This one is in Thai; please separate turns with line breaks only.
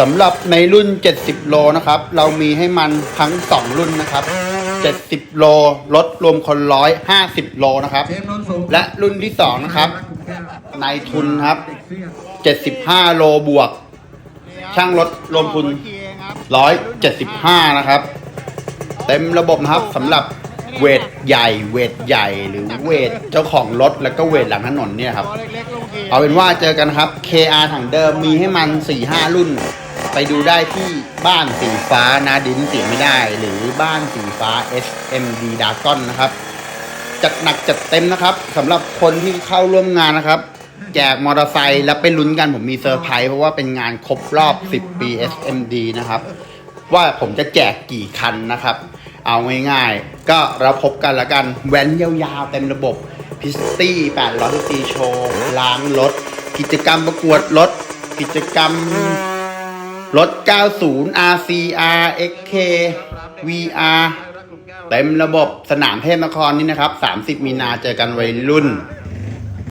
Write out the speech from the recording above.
สำหรับในรุ่น 70 โลนะครับ เรามีให้มันทั้ง 2 รุ่นนะครับ 70 โลลดรวมคนร้อย50 โลนะครับ และรุ่นที่ 2 นะครับในทุนครับ 75 โลบวก ช่างรถรวมทุน 175 นะครับ เต็มระบบนะครับสำหรับเวทใหญ่เวทใหญ่หรือเวทเจ้าของรถแล้วก็เวทหลังถนนเนี่ยครับ เอาเป็นว่าเจอกันครับ KR ถังเดิมมีให้มัน4-5รุ่น ไปดูได้ที่บ้านสีฟ้านาดินเสียไม่ได้ หรือบ้านสีฟ้า SMD d a g o n นะครับ จัดหนักจัดเต็มนะครับสำหรับคนที่เข้าร่วมงานนะครับ แจกมอเตอร์ไซค์แล้วไปลุ้นกันผมมีเซอร์ไพรส์เพราะว่าเป็นงานครบรอบ 10 ปี SMD นะครับ ว่าผมจะแจกกี่คันนะครับ เอาง่ายๆ ก็เราพบกันละกันแว้นยาวๆเต็มระบบพิสตี้800ซีโชว์ล้างรถกิจกรรมประกวดรถกิจกรรม รถ 90 RCR XK VR เต็มระบบสนามเทพนครนี่นะครับ 30 มีนาเจอกันวัยรุ่น